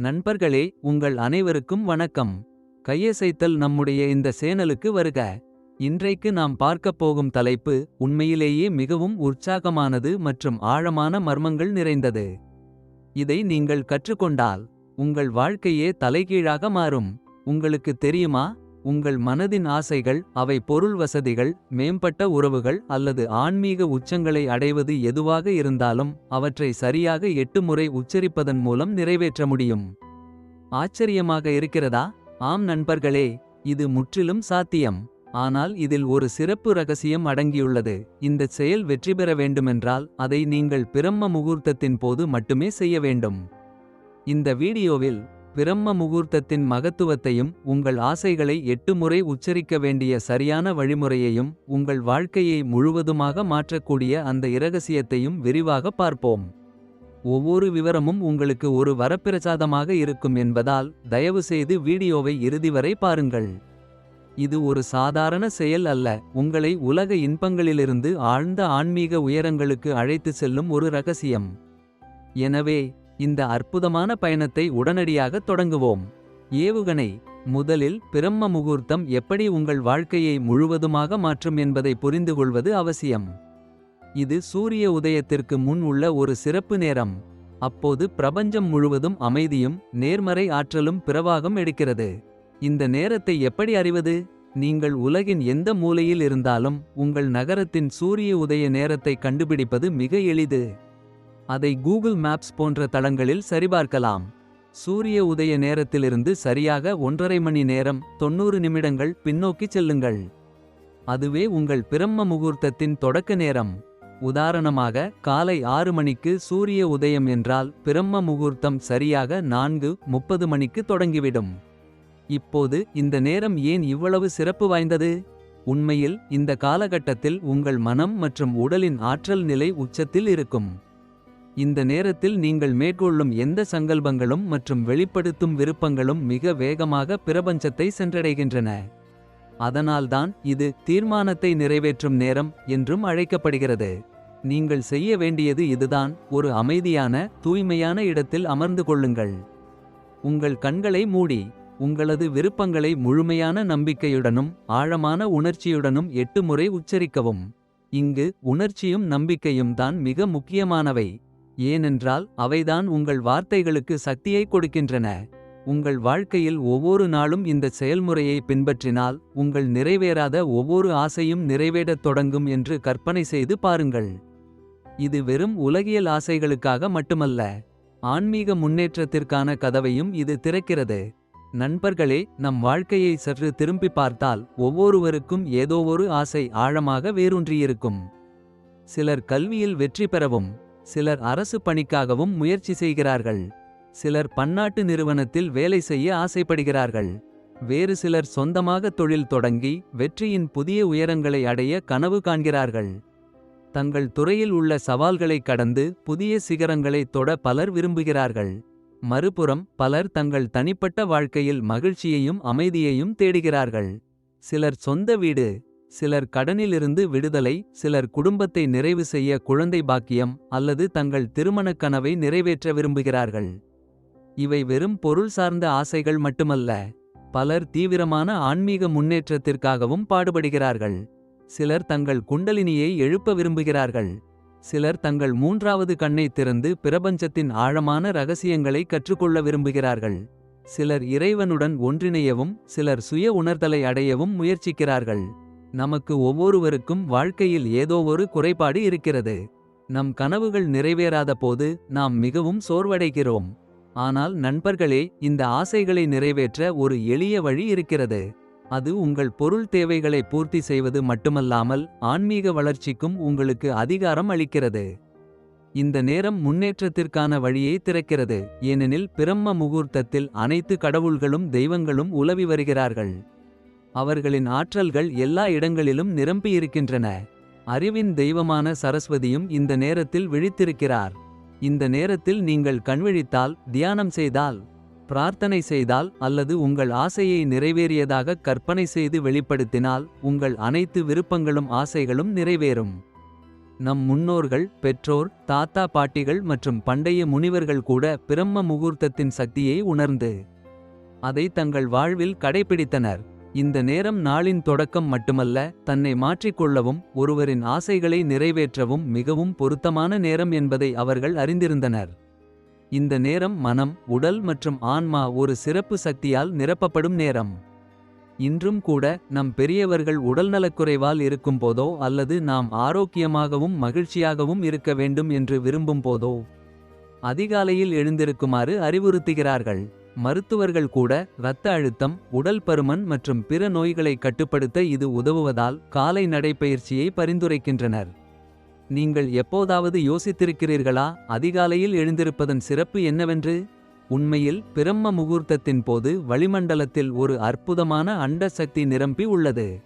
நண்பர்களே உங்கள் அனைவருக்கும் வணக்கம். கையசைத்தல் நம்முடைய இந்த சேனலுக்கு வருக. இன்றைக்கு நாம் பார்க்கப் போகும் தலைப்பு உண்மையிலேயே மிகவும் உற்சாகமானது மற்றும் ஆழமான மர்மங்கள் நிறைந்தது. இதை நீங்கள் கற்றுக்கொண்டால் உங்கள் வாழ்க்கையே தலைகீழாக மாறும். உங்களுக்கு தெரியுமா? உங்கள் மனதின் ஆசைகள் அவை பொருள் வசதிகள் மேம்பட்ட உறவுகள் அல்லது ஆன்மீக உச்சங்களை அடைவது எதுவாக இருந்தாலும் அவற்றை சரியாக எட்டு முறை உச்சரிப்பதன் மூலம் நிறைவேற்ற முடியும். ஆச்சரியமாக இருக்கிறதா? ஆம் நண்பர்களே இது முற்றிலும் சாத்தியம். ஆனால் இதில் ஒரு சிறப்பு ரகசியம் அடங்கியுள்ளது. இந்தச் செயல் வெற்றி பெற வேண்டுமென்றால் அதை நீங்கள் பிரம்ம முகூர்த்தத்தின் போது மட்டுமே செய்ய வேண்டும். இந்த வீடியோவில் பிரம்ம முகூர்த்தத்தின் மகத்துவத்தையும் உங்கள் ஆசைகளை எட்டு முறை உச்சரிக்க வேண்டிய சரியான வழிமுறையையும் உங்கள் வாழ்க்கையை முழுவதுமாக மாற்றக்கூடிய அந்த இரகசியத்தையும் விரிவாக பார்ப்போம். ஒவ்வொரு விவரமும் உங்களுக்கு ஒரு வரப்பிரசாதமாக இருக்கும் என்பதால் தயவுசெய்து வீடியோவை இறுதி வரை பாருங்கள். இது ஒரு சாதாரண செயல் அல்ல உங்களை உலக இன்பங்களிலிருந்து ஆழ்ந்த ஆன்மீக உயரங்களுக்கு அழைத்து செல்லும் ஒரு ரகசியம் எனவே இந்த அற்புதமான பயணத்தை உடனடியாக தொடங்குவோம். ஏவுகணை முதலில் பிரம்ம முகூர்த்தம் எப்படி உங்கள் வாழ்க்கையை முழுவதுமாக மாற்றும் என்பதை புரிந்துகொள்வது அவசியம். இது சூரிய உதயத்திற்கு முன் உள்ள ஒரு சிறப்பு நேரம். அப்போது பிரபஞ்சம் முழுவதும் அமைதியும் நேர்மறை ஆற்றலும் பிரவாகம் எடுக்கிறது. இந்த நேரத்தை எப்படி அறிவது? நீங்கள் உலகின் எந்த மூலையில் இருந்தாலும் உங்கள் நகரத்தின் சூரிய உதய நேரத்தை கண்டுபிடிப்பது மிக எளிது. அதை கூகுள் மேப்ஸ் போன்ற தளங்களில் சரிபார்க்கலாம். சூரிய உதய நேரத்திலிருந்து சரியாக ஒன்றரை மணி நேரம் தொண்ணூறு நிமிடங்கள் பின்னோக்கிச் செல்லுங்கள். அதுவே உங்கள் பிரம்ம முகூர்த்தத்தின் தொடக்க நேரம். உதாரணமாக காலை ஆறு மணிக்கு சூரிய உதயம் என்றால் பிரம்ம முகூர்த்தம் சரியாக நான்கு முப்பது மணிக்கு தொடங்கிவிடும். இப்போது இந்த நேரம் ஏன் இவ்வளவு சிறப்பு வாய்ந்தது? உண்மையில் இந்த காலகட்டத்தில் உங்கள் மனம் மற்றும் உடலின் ஆற்றல் நிலை உச்சத்தில் இருக்கும். இந்த நேரத்தில் நீங்கள் மேற்கொள்ளும் எந்த சங்கல்பங்களும் மற்றும் வெளிப்படுத்தும் விருப்பங்களும் மிக வேகமாக பிரபஞ்சத்தை சென்றடைகின்றன. அதனால்தான் இது தீர்மானத்தை நிறைவேற்றும் நேரம் என்றும் அழைக்கப்படுகிறது. நீங்கள் செய்ய வேண்டியது இதுதான் ஒரு அமைதியான தூய்மையான இடத்தில் அமர்ந்து கொள்ளுங்கள். உங்கள் கண்களை மூடி உங்களது விருப்பங்களை முழுமையான நம்பிக்கையுடனும் ஆழமான உணர்ச்சியுடனும் எட்டு முறை உச்சரிக்கவும். இங்கு உணர்ச்சியும் நம்பிக்கையும் தான் மிக முக்கியமானவை. ஏனென்றால் அவைதான் உங்கள் வார்த்தைகளுக்கு சக்தியை கொடுக்கின்றன. உங்கள் வாழ்க்கையில் ஒவ்வொரு நாளும் இந்த செயல்முறையை பின்பற்றினால் உங்கள் நிறைவேறாத ஒவ்வொரு ஆசையும் நிறைவேறத் தொடங்கும் என்று கற்பனை செய்து பாருங்கள். இது வெறும் உலகியல் ஆசைகளுக்காக மட்டுமல்ல ஆன்மீக முன்னேற்றத்திற்கான கதவையும் இது திறக்கிறது. நண்பர்களே நம் வாழ்க்கையை சற்று திரும்பி பார்த்தால் ஒவ்வொருவருக்கும் ஏதோ ஒரு ஆசை ஆழமாக வேரூன்றியிருக்கும். சிலர் கல்வியில் வெற்றி பெறவும் சிலர் அரசு பணிக்காகவும் முயற்சி செய்கிறார்கள். சிலர் பன்னாட்டு நிறுவனத்தில் வேலை செய்ய ஆசைப்படுகிறார்கள். வேறு சிலர் சொந்தமாக தொழில் தொடங்கி வெற்றியின் புதிய உயரங்களை அடைய கனவு காண்கிறார்கள். தங்கள் துறையில் உள்ள சவால்களை கடந்து புதிய சிகரங்களை தொட பலர் விரும்புகிறார்கள். மறுபுறம் பலர் தங்கள் தனிப்பட்ட வாழ்க்கையில் மகிழ்ச்சியையும் அமைதியையும் தேடுகிறார்கள். சிலர் சொந்த வீடு சிலர் கடனிலிருந்து விடுதலை சிலர் குடும்பத்தை நிறைவு செய்ய குழந்தை பாக்கியம் அல்லது தங்கள் திருமணக் கனவை நிறைவேற்ற விரும்புகிறார்கள். இவை வெறும் பொருள் சார்ந்த ஆசைகள் மட்டுமல்ல பலர் தீவிரமான ஆன்மீக முன்னேற்றத்திற்காகவும் பாடுபடுகிறார்கள். சிலர் தங்கள் குண்டலினியை எழுப்ப விரும்புகிறார்கள். சிலர் தங்கள் மூன்றாவது கண்ணை திறந்து பிரபஞ்சத்தின் ஆழமான ரகசியங்களை கற்றுக்கொள்ள விரும்புகிறார்கள். சிலர் இறைவனுடன் ஒன்றிணையவும் சிலர் சுய உணர்தலை அடையவும் முயற்சிக்கிறார்கள். நமக்கு ஒவ்வொருவருக்கும் வாழ்க்கையில் ஏதோ ஒரு குறைபாடு இருக்கிறது. நம் கனவுகள் நிறைவேறாத போது நாம் மிகவும் சோர்வடைகிறோம். ஆனால் நண்பர்களே இந்த ஆசைகளை நிறைவேற்ற ஒரு எளிய வழி இருக்கிறது. அது உங்கள் பொருள் தேவைகளை பூர்த்தி செய்வது மட்டுமல்லாமல் ஆன்மீக வளர்ச்சிக்கும் உங்களுக்கு அதிகாரம் அளிக்கிறது. இந்த நேரம் முன்னேற்றத்திற்கான வழியை திறக்கிறது. ஏனெனில் பிரம்ம முகூர்த்தத்தில் அனைத்து கடவுள்களும் தெய்வங்களும் உலவி வருகிறார்கள். அவர்களின் ஆற்றல்கள் எல்லா இடங்களிலும் நிரம்பியிருக்கின்றன. அறிவின் தெய்வமான சரஸ்வதியும் இந்த நேரத்தில் விழித்திருக்கிறார். இந்த நேரத்தில் நீங்கள் கண்விழித்தால் தியானம் செய்தால் பிரார்த்தனை செய்தால் அல்லது உங்கள் ஆசையை நிறைவேறியதாக கற்பனை செய்து வெளிப்படுத்தினால் உங்கள் அனைத்து விருப்பங்களும் ஆசைகளும் நிறைவேறும். நம் முன்னோர்கள் பெற்றோர் தாத்தா பாட்டிகள் மற்றும் பண்டைய முனிவர்கள் கூட பிரம்ம முகூர்த்தத்தின் சக்தியை உணர்ந்து அதை தங்கள் வாழ்வில் கடைபிடித்தனர். இந்த நேரம் நாளின் தொடக்கம் மட்டுமல்ல தன்னை மாற்றிக்கொள்ளவும் ஒருவரின் ஆசைகளை நிறைவேற்றவும் மிகவும் பொருத்தமான நேரம் என்பதை அவர்கள் அறிந்திருந்தனர். இந்த நேரம் மனம் உடல் மற்றும் ஆன்மா ஒரு சிறப்பு சக்தியால் நிரப்பப்படும் நேரம். இன்றும் கூட நம் பெரியவர்கள் உடல்நலக்குறைவால் இருக்கும் போதோ அல்லது நாம் ஆரோக்கியமாகவும் மகிழ்ச்சியாகவும் இருக்க வேண்டும் என்று விரும்பும் போதோ அதிகாலையில் எழுந்திருக்குமாறு அறிவுறுத்துகிறார்கள். மருத்துவர்கள் கூட இரத்த அழுத்தம் உடல் பருமன் மற்றும் பிற நோய்களை கட்டுப்படுத்த இது உதவுவதால் காலை நடைப்பயிற்சியை பரிந்துரைக்கின்றனர். நீங்கள் எப்போதாவது யோசித்திருக்கிறீர்களா? அதிகாலையில் எழுந்திருப்பதன் சிறப்பு என்னவென்று? உண்மையில் பிரம்ம முகூர்த்தத்தின் போது வளிமண்டலத்தில் ஒரு அற்புதமான அண்ட சக்தி நிரம்பி உள்ளது.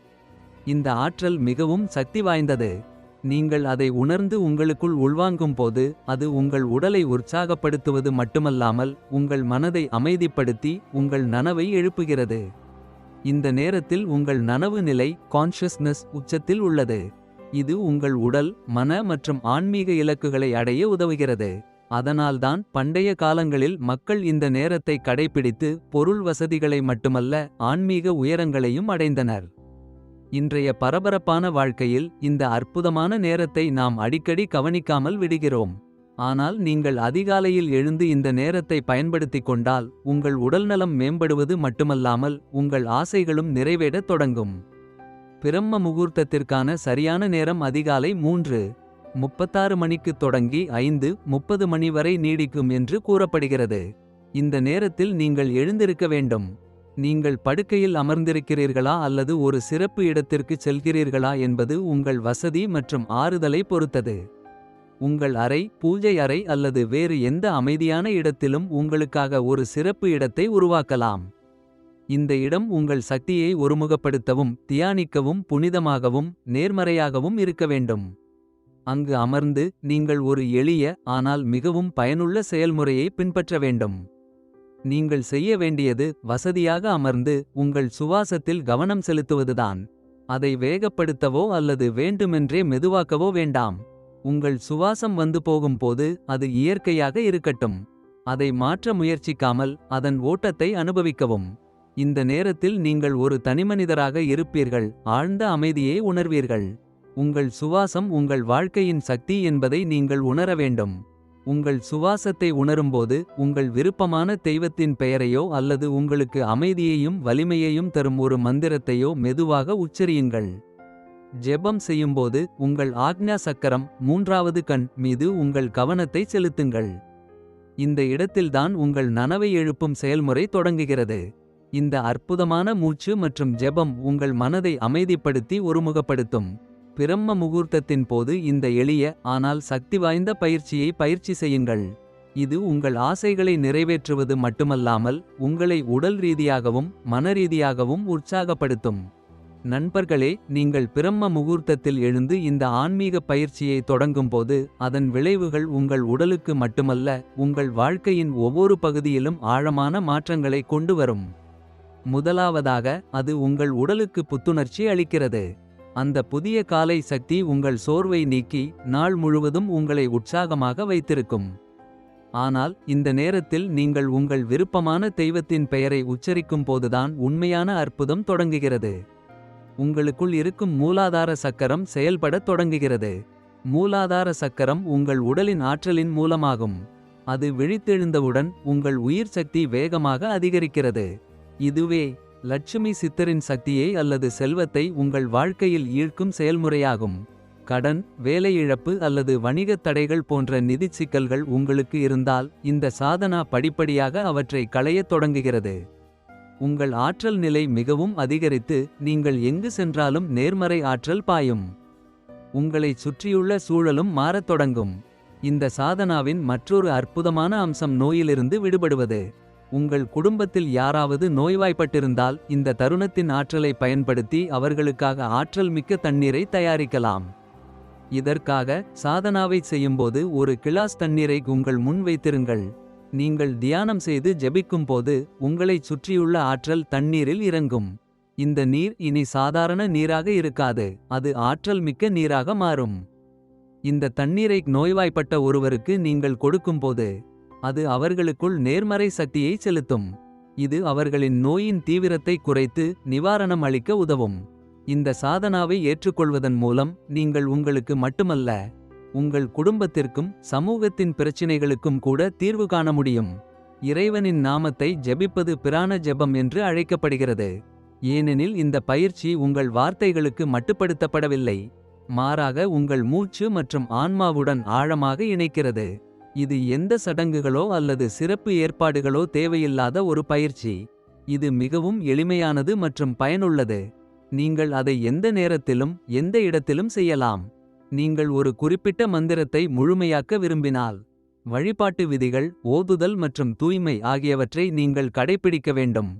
இந்த ஆற்றல் மிகவும் சக்தி வாய்ந்தது. நீங்கள் அதை உணர்ந்து உங்களுக்குள் உள்வாங்கும் போது அது உங்கள் உடலை உற்சாகப்படுத்துவது மட்டுமல்லாமல் உங்கள் மனதை அமைதிப்படுத்தி உங்கள் நனவை எழுப்புகிறது. இந்த நேரத்தில் உங்கள் நனவு நிலை கான்ஷியஸ்னஸ் உச்சத்தில் உள்ளது. இது உங்கள் உடல் மன மற்றும் ஆன்மீக இலக்குகளை அடைய உதவுகிறது. அதனால்தான் பண்டைய காலங்களில் மக்கள் இந்த நேரத்தை கடைபிடித்து பொருள் வசதிகளை மட்டுமல்ல ஆன்மீக உயரங்களையும் அடைந்தனர். இன்றைய பரபரப்பான வாழ்க்கையில் இந்த அற்புதமான நேரத்தை நாம் அடிக்கடி கவனிக்காமல் விடுகிறோம். ஆனால் நீங்கள் அதிகாலையில் எழுந்து இந்த நேரத்தை பயன்படுத்திக் கொண்டால் உங்கள் உடல்நலம் மேம்படுவது மட்டுமல்லாமல் உங்கள் ஆசைகளும் நிறைவேறத் தொடங்கும். பிரம்ம முகூர்த்தத்திற்கான சரியான நேரம் அதிகாலை மூன்று. முப்பத்தாறு மணிக்கு தொடங்கி ஐந்து முப்பது மணி வரை நீடிக்கும் என்று கூறப்படுகிறது. இந்த நேரத்தில் நீங்கள் எழுந்திருக்க வேண்டும். நீங்கள் படுக்கையில் அமர்ந்திருக்கிறீர்களா அல்லது ஒரு சிறப்பு இடத்திற்கு செல்கிறீர்களா என்பது உங்கள் வசதி மற்றும் ஆறுதலை பொறுத்தது. உங்கள் அறை பூஜை அறை அல்லது வேறு எந்த அமைதியான இடத்திலும் உங்களுக்காக ஒரு சிறப்பு இடத்தை உருவாக்கலாம். இந்த இடம் உங்கள் சக்தியை ஒருமுகப்படுத்தவும் தியானிக்கவும் புனிதமாகவும் நேர்மறையாகவும் இருக்க வேண்டும். அங்கு அமர்ந்து நீங்கள் ஒரு எளிய ஆனால் மிகவும் பயனுள்ள செயல்முறையை பின்பற்ற வேண்டும். நீங்கள் செய்ய வேண்டியது வசதியாக அமர்ந்து உங்கள் சுவாசத்தில் கவனம் செலுத்துவதுதான். அதை வேகப்படுத்தவோ அல்லது வேண்டுமென்றே மெதுவாக்கவோ வேண்டாம். உங்கள் சுவாசம் வந்து போகும்போது அது இயற்கையாக இருக்கட்டும். அதை மாற்ற முயற்சிக்காமல் அதன் ஓட்டத்தை அனுபவிக்கவும். இந்த நேரத்தில் நீங்கள் ஒரு தனிமனிதராக இருப்பீர்கள் ஆழ்ந்த அமைதியை உணர்வீர்கள். உங்கள் சுவாசம் உங்கள் வாழ்க்கையின் சக்தி என்பதை நீங்கள் உணர வேண்டும். உங்கள் சுவாசத்தை உணரும்போது உங்கள் விருப்பமான தெய்வத்தின் பெயரையோ அல்லது உங்களுக்கு அமைதியையும் வலிமையையும் தரும் ஒரு மந்திரத்தையோ மெதுவாக உச்சரியுங்கள். ஜெபம் செய்யும்போது உங்கள் ஆக்ஞா சக்கரம் மூன்றாவது கண் மீது உங்கள் கவனத்தை செலுத்துங்கள். இந்த இடத்தில்தான் உங்கள் நனவை எழுப்பும் செயல்முறை தொடங்குகிறது. இந்த அற்புதமான மூச்சு மற்றும் ஜெபம் உங்கள் மனதை அமைதிப்படுத்தி ஒருமுகப்படுத்தும். பிரம்ம முகூர்த்தத்தின் போது இந்த எளிய ஆனால் சக்தி வாய்ந்த பயிற்சியை பயிற்சி செய்யுங்கள். இது உங்கள் ஆசைகளை நிறைவேற்றுவது மட்டுமல்லாமல் உங்களை உடல் ரீதியாகவும் மனரீதியாகவும் உற்சாகப்படுத்தும். நண்பர்களே நீங்கள் பிரம்ம முகூர்த்தத்தில் எழுந்து இந்த ஆன்மீக பயிற்சியை தொடங்கும்போது அதன் விளைவுகள் உங்கள் உடலுக்கு மட்டுமல்ல உங்கள் வாழ்க்கையின் ஒவ்வொரு பகுதியிலும் ஆழமான மாற்றங்களை கொண்டு வரும். முதலாவதாக அது உங்கள் உடலுக்கு புத்துணர்ச்சி அளிக்கிறது. அந்த புதிய காலை சக்தி உங்கள் சோர்வை நீக்கி நாள் முழுவதும் உங்களை உற்சாகமாக வைத்திருக்கும். ஆனால் இந்த நேரத்தில் நீங்கள் உங்கள் விருப்பமான தெய்வத்தின் பெயரை உச்சரிக்கும் போதுதான் உண்மையான அற்புதம் தொடங்குகிறது. உங்களுக்குள் இருக்கும் மூலாதார சக்கரம் செயல்படத் தொடங்குகிறது. மூலாதார சக்கரம் உங்கள் உடலின் ஆற்றலின் மூலமாகும். அது விழித்தெழுந்தவுடன் உங்கள் உயிர் சக்தி வேகமாக அதிகரிக்கிறது. இதுவே லட்சுமி சித்தரின் சக்தியை அல்லது செல்வத்தை உங்கள் வாழ்க்கையில் ஈர்க்கும் செயல்முறையாகும். கடன் வேலை இழப்பு அல்லது வணிகத் தடைகள் போன்ற நிதிச் சிக்கல்கள் உங்களுக்கு இருந்தால் இந்த சாதனா படிப்படியாக அவற்றை களையத் தொடங்குகிறது. உங்கள் ஆற்றல் நிலை மிகவும் அதிகரித்து நீங்கள் எங்கு சென்றாலும் நேர்மறை ஆற்றல் பாயும். உங்களைச் சுற்றியுள்ள சூழலும் மாறத் தொடங்கும். இந்த சாதனாவின் மற்றொரு அற்புதமான அம்சம் நோயிலிருந்து விடுபடுவது. உங்கள் குடும்பத்தில் யாராவது நோய்வாய்ப்பட்டிருந்தால் இந்த தருணத்தின் ஆற்றலை பயன்படுத்தி அவர்களுக்காக ஆற்றல் மிக்க தண்ணீரை தயாரிக்கலாம். இதற்காக சாதனாவை செய்யும்போது ஒரு கிளாஸ் தண்ணீரை உங்கள் முன் வைத்திருங்கள். நீங்கள் தியானம் செய்து ஜெபிக்கும்போது உங்களைச் சுற்றியுள்ள ஆற்றல் தண்ணீரில் இறங்கும். இந்த நீர் இனி சாதாரண நீராக இருக்காது அது ஆற்றல் மிக்க நீராக மாறும். இந்த தண்ணீரை நோய்வாய்ப்பட்ட ஒருவருக்கு நீங்கள் கொடுக்கும்போது அது அவர்களுக்குள் நேர்மறை சக்தியை செலுத்தும். இது அவர்களின் நோயின் தீவிரத்தை குறைத்து நிவாரணம் அளிக்க உதவும். இந்த சாதனாவை ஏற்றுக்கொள்வதன் மூலம் நீங்கள் உங்களுக்கு மட்டுமல்ல உங்கள் குடும்பத்திற்கும் சமூகத்தின் பிரச்சினைகளுக்கும் கூட தீர்வு காண முடியும். இறைவனின் நாமத்தை ஜெபிப்பது பிரான ஜெபம் என்று அழைக்கப்படுகிறது. ஏனெனில் இந்த பயிற்சி உங்கள் வார்த்தைகளுக்கு மட்டுப்படுத்தப்படவில்லை மாறாக உங்கள் மூச்சு மற்றும் ஆன்மாவுடன் ஆழமாக இணைக்கிறது. இது எந்த சடங்குகளோ அல்லது சிறப்பு ஏற்பாடுகளோ தேவையில்லாத ஒரு பயிற்சி. இது மிகவும் எளிமையானது மற்றும் பயனுள்ளது. நீங்கள் அதை எந்த நேரத்திலும் எந்த இடத்திலும் செய்யலாம். நீங்கள் ஒரு குறிப்பிட்ட மந்திரத்தை முழுமையாக்க விரும்பினால். வழிபாட்டு விதிகள் ஓதுதல் மற்றும் தூய்மை ஆகியவற்றை நீங்கள் கடைப்பிடிக்க வேண்டும்.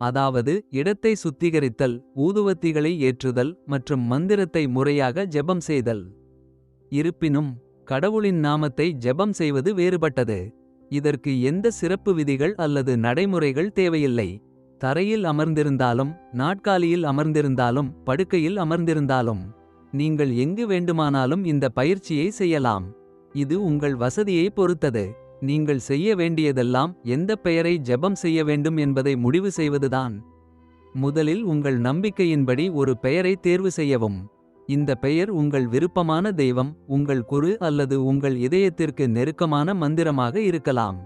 அதாவது இடத்தை சுத்திகரித்தல் ஊதுவத்திகளை ஏற்றுதல் மற்றும் மந்திரத்தை முறையாக ஜெபம் செய்தல். இருப்பினும் கடவுளின் நாமத்தை ஜெபம் செய்வது வேறுபட்டது. இதற்கு எந்த சிறப்பு விதிகள் அல்லது நடைமுறைகள் தேவையில்லை. தரையில் அமர்ந்திருந்தாலும் நாட்காலியில் அமர்ந்திருந்தாலும் படுக்கையில் அமர்ந்திருந்தாலும் நீங்கள் எங்கு வேண்டுமானாலும் இந்த பயிற்சியை செய்யலாம். இது உங்கள் வசதியை பொறுத்தது. நீங்கள் செய்ய வேண்டியதெல்லாம் எந்த பெயரை ஜெபம் செய்ய வேண்டும் என்பதை முடிவு செய்வதுதான். முதலில் உங்கள் நம்பிக்கையின்படி ஒரு பெயரை தேர்வு செய்யவும். இந்த பெயர் உங்கள் விருப்பமான தெய்வம் உங்கள் குரு அல்லது உங்கள் இதயத்திற்கு நெருக்கமான மந்திரமாக இருக்கலாம்.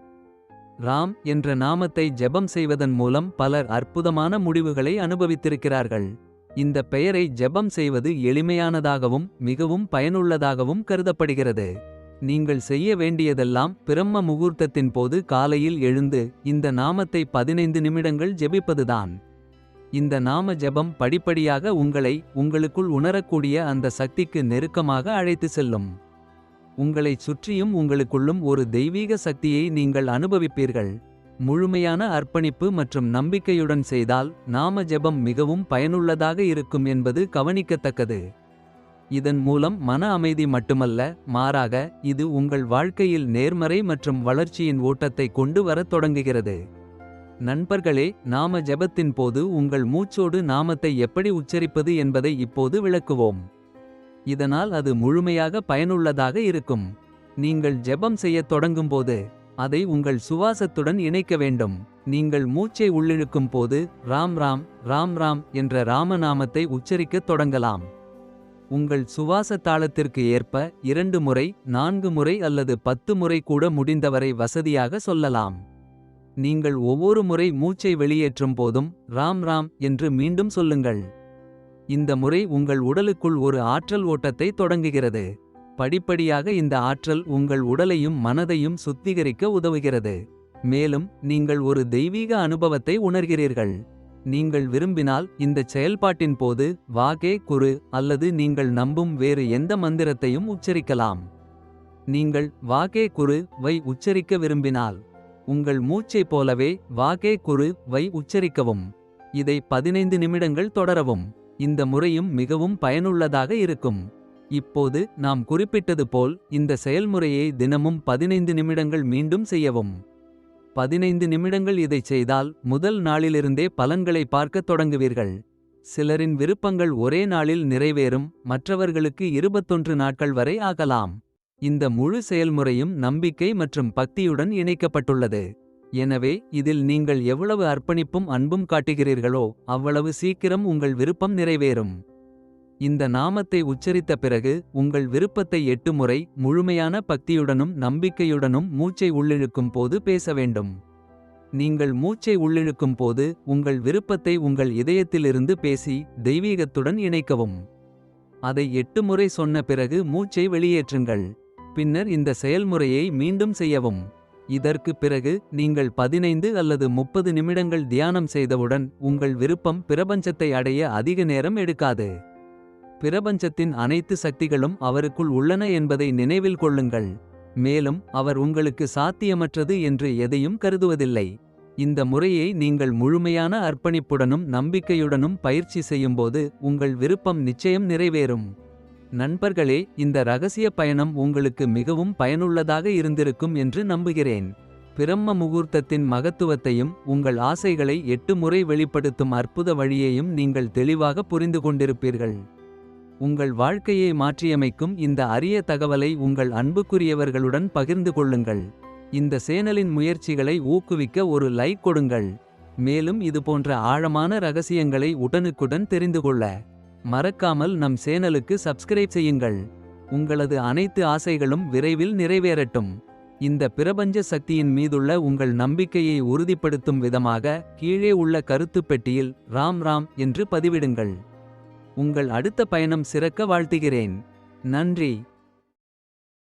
ராம் என்ற நாமத்தை ஜெபம் செய்வதன் மூலம் பலர் அற்புதமான முடிவுகளை அனுபவித்திருக்கிறார்கள். இந்த பெயரை ஜெபம் செய்வது எளிமையானதாகவும் மிகவும் பயனுள்ளதாகவும் கருதப்படுகிறது. நீங்கள் செய்ய வேண்டியதெல்லாம் பிரம்ம முகூர்த்தத்தின் போது காலையில் எழுந்து இந்த நாமத்தை பதினைந்து நிமிடங்கள் ஜெபிப்பதுதான். இந்த நாம ஜெபம் படிப்படியாக உங்களை உங்களுக்குள் உணரக்கூடிய அந்த சக்திக்கு நெருக்கமாக அழைத்து செல்லும். உங்களைச் சுற்றியும் உங்களுக்குள்ளும் ஒரு தெய்வீக சக்தியை நீங்கள் அனுபவிப்பீர்கள். முழுமையான அர்ப்பணிப்பு மற்றும் நம்பிக்கையுடன் செய்தால் நாம ஜெபம் மிகவும் பயனுள்ளதாக இருக்கும் என்பது கவனிக்கத்தக்கது. இதன் மூலம் மன அமைதி மட்டுமல்ல மாறாக இது உங்கள் வாழ்க்கையில் நேர்மறை மற்றும் வளர்ச்சியின் ஓட்டத்தை கொண்டு வரத் தொடங்குகிறது. நண்பர்களே நாம ஜெபத்தின் போது உங்கள் மூச்சோடு நாமத்தை எப்படி உச்சரிப்பது என்பதை இப்போது விளக்குவோம். இதனால் அது முழுமையாக பயனுள்ளதாக இருக்கும். நீங்கள் ஜெபம் செய்யத் தொடங்கும்போது அதை உங்கள் சுவாசத்துடன் இணைக்க வேண்டும். நீங்கள் மூச்சை உள்ளிழுக்கும் போது ராம் ராம் ராம் ராம் என்ற ராமநாமத்தை உச்சரிக்கத் தொடங்கலாம். உங்கள் சுவாச தாளத்திற்கு ஏற்ப இரண்டு முறை நான்கு முறை அல்லது பத்து முறை கூட முடிந்தவரை வசதியாக சொல்லலாம். நீங்கள் ஒவ்வொரு முறை மூச்சை வெளியேற்றும் போதும் ராம் ராம் என்று மீண்டும் சொல்லுங்கள். இந்த முறை உங்கள் உடலுக்குள் ஒரு ஆற்றல் ஓட்டத்தை தொடங்குகிறது. படிப்படியாக இந்த ஆற்றல் உங்கள் உடலையும் மனதையும் சுத்திகரிக்க உதவுகிறது. மேலும் நீங்கள் ஒரு தெய்வீக அனுபவத்தை உணர்கிறீர்கள். நீங்கள் விரும்பினால் இந்தச் செயல்பாட்டின் போது வாகே குரு அல்லது நீங்கள் நம்பும் வேறு எந்த மந்திரத்தையும் உச்சரிக்கலாம். நீங்கள் வாகே குரு வை உச்சரிக்க விரும்பினால் உங்கள் மூச்சைப் போலவே வாகே குரு வை உச்சரிக்கவும். இதை பதினைந்து நிமிடங்கள் தொடரவும். இந்த முறையும் மிகவும் பயனுள்ளதாக இருக்கும். இப்போது நாம் குறிப்பிட்டது போல் இந்த செயல்முறையை தினமும் பதினைந்து நிமிடங்கள் மீண்டும் செய்யவும். பதினைந்து நிமிடங்கள் இதைச் செய்தால் முதல் நாளிலிருந்தே பலன்களை பார்க்கத் தொடங்குவீர்கள். சிலரின் விருப்பங்கள் ஒரே நாளில் நிறைவேறும் மற்றவர்களுக்கு இருபத்தொன்று நாட்கள் வரை ஆகலாம். இந்த முழு செயல்முறையும் நம்பிக்கை மற்றும் பக்தியுடன் இணைக்கப்பட்டுள்ளது. எனவே இதில் நீங்கள் எவ்வளவு அர்ப்பணிப்பும் அன்பும் காட்டுகிறீர்களோ அவ்வளவு சீக்கிரம் உங்கள் விருப்பம் நிறைவேறும். இந்த நாமத்தை உச்சரித்த பிறகு உங்கள் விருப்பத்தை எட்டு முறை முழுமையான பக்தியுடனும் நம்பிக்கையுடனும் மூச்சை உள்ளிழுக்கும் போது பேச வேண்டும். நீங்கள் மூச்சை உள்ளிழுக்கும் போது உங்கள் விருப்பத்தை உங்கள் இதயத்திலிருந்து பேசி தெய்வீகத்துடன் இணைக்கவும். அதை எட்டு முறை சொன்ன பிறகு மூச்சை வெளியேற்றுங்கள். பின்னர் இந்த செயல்முறையை மீண்டும் செய்யவும். இதற்கு பிறகு நீங்கள் பதினைந்து அல்லது முப்பது நிமிடங்கள் தியானம் செய்தவுடன் உங்கள் விருப்பம் பிரபஞ்சத்தை அடைய அதிக நேரம் எடுக்காது. பிரபஞ்சத்தின் அனைத்து சக்திகளும் அவருக்குள் உள்ளன என்பதை நினைவில் கொள்ளுங்கள். மேலும் அவர் உங்களுக்கு சாத்தியமற்றது என்று எதையும் கருதுவதில்லை. இந்த முறையை நீங்கள் முழுமையான அர்ப்பணிப்புடனும் நம்பிக்கையுடனும் பயிற்சி செய்யும்போது உங்கள் விருப்பம் நிச்சயம் நிறைவேறும். நண்பர்களே இந்த ரகசிய பயணம் உங்களுக்கு மிகவும் பயனுள்ளதாக இருந்திருக்கும் என்று நம்புகிறேன் பிரம்ம முகூர்த்தத்தின் மகத்துவத்தையும் உங்கள் ஆசைகளை எட்டு முறை வெளிப்படுத்தும் அற்புத வழியையும் நீங்கள் தெளிவாக புரிந்து கொண்டிருப்பீர்கள் உங்கள் வாழ்க்கையை மாற்றியமைக்கும் இந்த அரிய தகவலை உங்கள் அன்புக்குரியவர்களுடன் பகிர்ந்து கொள்ளுங்கள். இந்த சேனலின் முயற்சிகளை ஊக்குவிக்க ஒரு லைக் கொடுங்கள். மேலும் இதுபோன்ற ஆழமான ரகசியங்களை உடனுக்குடன் தெரிந்து கொள்ள. மறக்காமல் நம் சேனலுக்கு சப்ஸ்கிரைப் செய்யுங்கள். உங்களது அனைத்து ஆசைகளும் விரைவில் நிறைவேறட்டும். இந்த பிரபஞ்ச சக்தியின் மீதுள்ள உங்கள் நம்பிக்கையை உறுதிப்படுத்தும் விதமாக. கீழே உள்ள கருத்துப் பெட்டியில் ராம் ராம் என்று பதிவிடுங்கள். உங்கள் அடுத்த பயணம் சிறக்க வாழ்த்துகிறேன். நன்றி.